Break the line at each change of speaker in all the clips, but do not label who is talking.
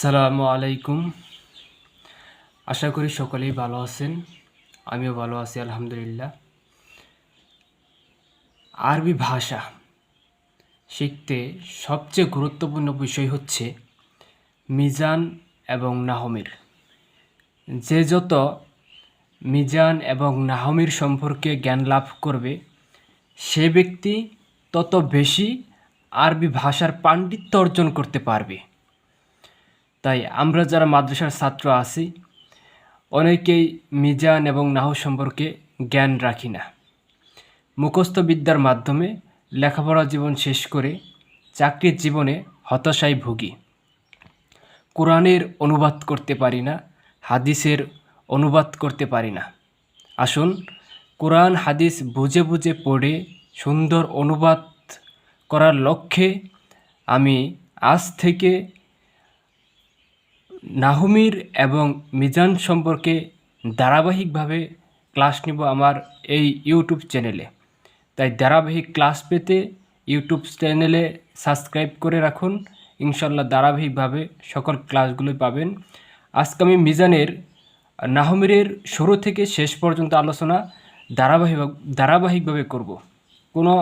সালামু আলাইকুম। আশা করি সকলেই ভালো আছেন। আমিও ভালো আছি, আলহামদুলিল্লাহ। আরবি ভাষা শিখতে সবচেয়ে গুরুত্বপূর্ণ বিষয় হচ্ছে মিজান এবং নাহমির। যে যত মিজান এবং নাহমির সম্পর্কে জ্ঞান লাভ করবে, সে ব্যক্তি তত বেশি আরবি ভাষার পাণ্ডিত্য অর্জন করতে পারবে। তাই আমরা যারা মাদ্রাসার ছাত্র আছি, অনেকেই মিজান এবং নাহু সম্পর্কে জ্ঞান রাখি না। মুখস্থ বিদ্যার মাধ্যমে লেখাপড়া জীবন শেষ করে চাকরির জীবনে হতাশায় ভুগি। কোরআনের অনুবাদ করতে পারি না, হাদিসের অনুবাদ করতে পারি না। আসুন, কোরআন, হাদিস বুঝে বুঝে পড়ে সুন্দর অনুবাদ করার লক্ষ্যে আমি আজ থেকে নাহমির এবং মিজান সম্পর্কে ধারাবাহিকভাবে ক্লাস নিব আমার এই ইউটিউব চ্যানেলে। তাই ধারাবাহিক ক্লাস পেতে ইউটিউব চ্যানেলে সাবস্ক্রাইব করে রাখুন। ইনশাল্লাহ ধারাবাহিকভাবে সকল ক্লাসগুলোই পাবেন। আজকে আমি মিজানের, নাহমিরের শুরু থেকে শেষ পর্যন্ত আলোচনা ধারাবাহিক, ধারাবাহিকভাবে করব। কোনো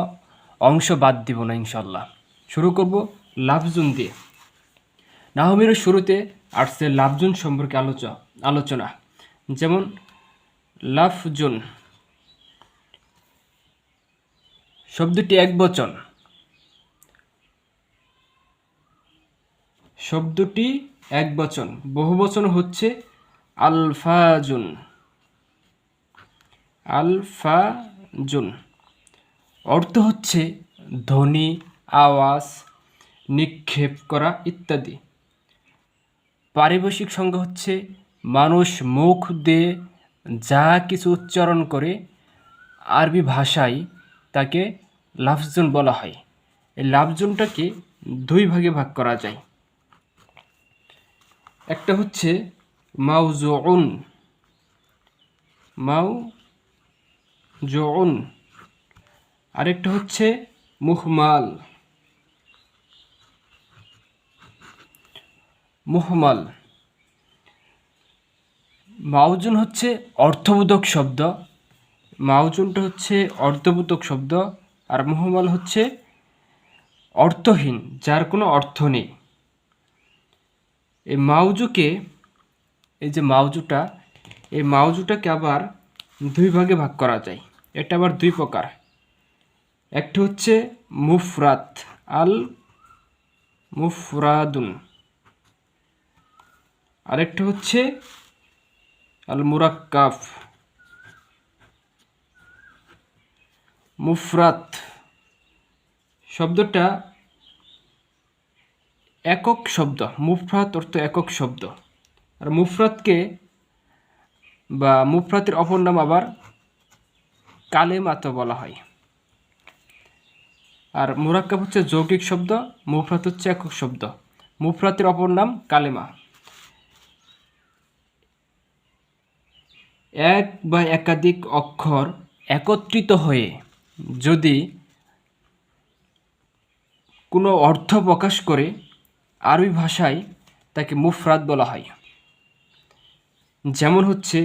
অংশ বাদ দিব না ইনশাল্লাহ শুরু করব লাভজুন দিয়ে। নাহমিরের শুরুতে আসছে লাভজুন সম্পর্কে আলোচ, আলোচনা। যেমন লাফজুন শব্দটি এক বচন। শব্দটি এক বচন। বহু বচন হচ্ছে আলফাজুন। আলফাজুন। অর্থ হচ্ছে ধ্বনি, আওয়াজ, নিক্ষেপ করা ইত্যাদি। পারিভাষিক সংজ্ঞা হচ্ছে মানুষ মুখ দিয়ে যা কিছু উচ্চারণ করে আরবি ভাষায় তাকে লাফজুন বলা হয়। এই লাফজুনটাকে দুই ভাগে ভাগ করা যায়। একটা হচ্ছে মাউজুন মাউ জুন আরেকটা হচ্ছে মুহমাল। মুহমাল। মাউজুন হচ্ছে অর্থবোধক শব্দ। মাউজুনটা হচ্ছে অর্থবোধক শব্দ আর মুহমাল হচ্ছে অর্থহীন, যার কোনো অর্থ নেই। এই মাউজুকে এই যে মাউজুটা এই মাউজুটাকে আবার দুই ভাগে ভাগ করা যায়। এটা আবার দুই প্রকার। একটা হচ্ছে মুফরাত আল মুফরাদুন আরেকটা হচ্ছে আল মুরাক্কাফ মুফরাত। শব্দটা একক শব্দ। মুফরাত অর্থ একক শব্দ। আর মুফরাতকে বা মুফরাতের অপর নাম আবার কালেমাত বলা হয়। আর মুরাক্কাব হচ্ছে যৌগিক শব্দ, মুফরাত হচ্ছে একক শব্দ। মুফরাতের অপর নাম কালেমা। এক বা একাধিক অক্ষর একত্রিত হয়ে যদি কোনো অর্থ প্রকাশ করে আরবি ভাষায় তাকে মুফরাত বলা হয়। যেমন হচ্ছে,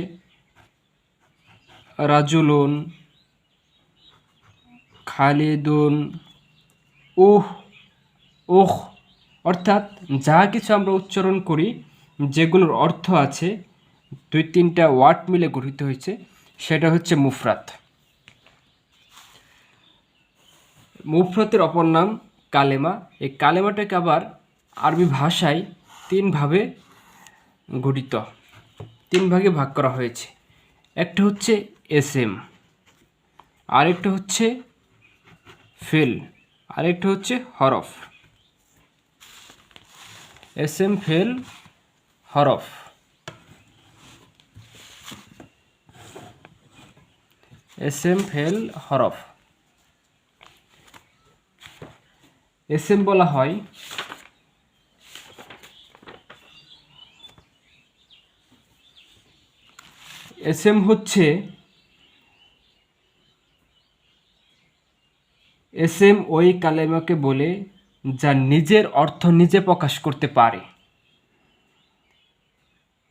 রাজুলুন, খালিদুন, উহ ওহ অর্থাৎ যা কিছু আমরা উচ্চারণ করি, যেগুলোর অর্থ আছে দুই তিনটা ওয়ার্ড মিলে গঠিত হয়েছে, সেটা হচ্ছে মুফরাত। মুফরতের অপর নাম কালেমা। এই কালেমাটাকে আবার আরবি ভাষায় তিনভাবে গঠিত, তিন ভাগে ভাগ করা হয়েছে। একটা হচ্ছে এস এম আরেকটা হচ্ছে ফেল, আরেকটা হচ্ছে হরফ। এস এম ফেল, হরফ। এস এম ফেল হরফ। এস এম বলা হয় এস এম হচ্ছে এস এম ওই কালেমাকে বলে যা নিজের অর্থ নিজে প্রকাশ করতে পারে।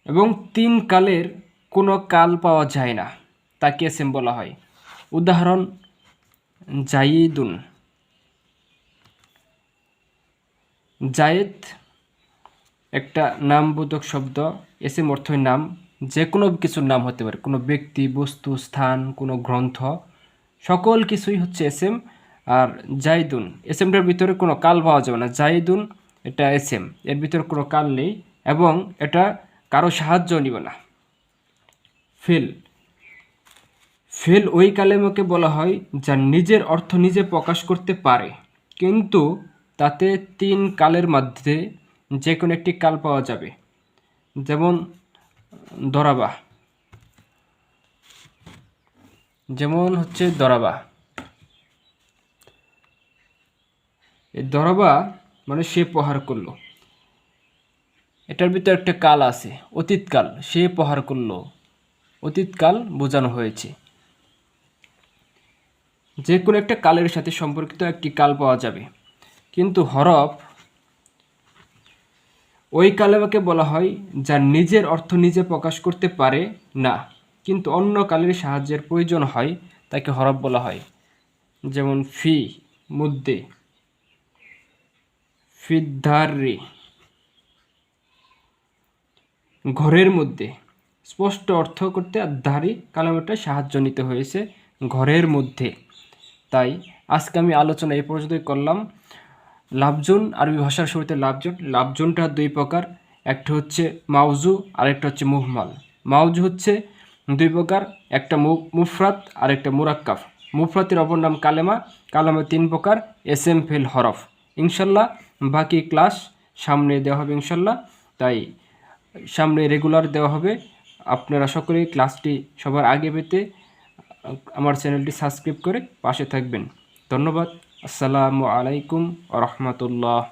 এবং তিন কালের কোনো কাল পাওয়া যায় না। তাকে এসএম বলা হয়। উদাহরণ, জাইদুন। জায়েদ একটা নামবোধক শব্দ। এসএম অর্থই নাম। যে কোনো কিছুর নাম হতে পারে। কোনো ব্যক্তি, বস্তু, স্থান, কোনো গ্রন্থ, সকল কিছুই হচ্ছে এসএম আর জাইদুন। এসএমটার ভিতরে কোনো কাল পাওয়া যাবে না। জাইদুন এটা এসএম এর ভিতরে কোনো কাল নেই এবং এটা কারও সাহায্য নিবে না। ফিল। ফেল ওই কালেমাকে বলা হয় যা নিজের অর্থ নিজে প্রকাশ করতে পারে। কিন্তু তাতে তিন কালের মধ্যে যে কোনো একটি কাল পাওয়া যাবে। যেমন, দরাবা। যেমন হচ্ছে দরাবা। এই দরাবা মানে সে প্রহার করল। এটার ভিতরে একটা কাল আছে অতীতকাল সে প্রহার করল। অতীতকাল বোঝানো হয়েছে। যে কোনো একটা কালের সাথে সম্পর্কিত একটি কাল পাওয়া যাবে। কিন্তু হরফ ওই কালেমাকে বলা হয়, যা নিজের অর্থ নিজে প্রকাশ করতে পারে না, কিন্তু অন্য কালের সাহায্যের প্রয়োজন হয়, তাকে হরফ বলা হয়। যেমন, ফি, মুদ্দে ফিদ্ধারি ঘরের মধ্যে। স্পষ্ট অর্থ করতে ধারি কালামটা সাহায্য নিতে হয়েছে ঘরের মধ্যে। তাই আজকে আমি আলোচনা এই পর্যন্তই করলাম। লাভজুন, আরবি ভাষার শুরুতে লাভজুন। লাভজুনটা দুই প্রকার, একটা হচ্ছে মাউজু আর একটা হচ্ছে মুহমাল। মাউজু হচ্ছে দুই প্রকার, একটা মুফরাত আর একটা মুরাক্কাফ মুফরাতের অপর নাম কালেমা কালেমা তিন প্রকার এস এম ফেল হরফ। ইনশাল্লাহ বাকি ক্লাস সামনে দেওয়া হবে ইনশাল্লাহ, তাই সামনে রেগুলার দেওয়া হবে। আপনারা সকলেই ক্লাসটি সবার আগে পেতে আমার চ্যানেলটি সাবস্ক্রাইব করে পাশে থাকবেন। ধন্যবাদ। আসসালামু আলাইকুম রহমতুল্লাহ।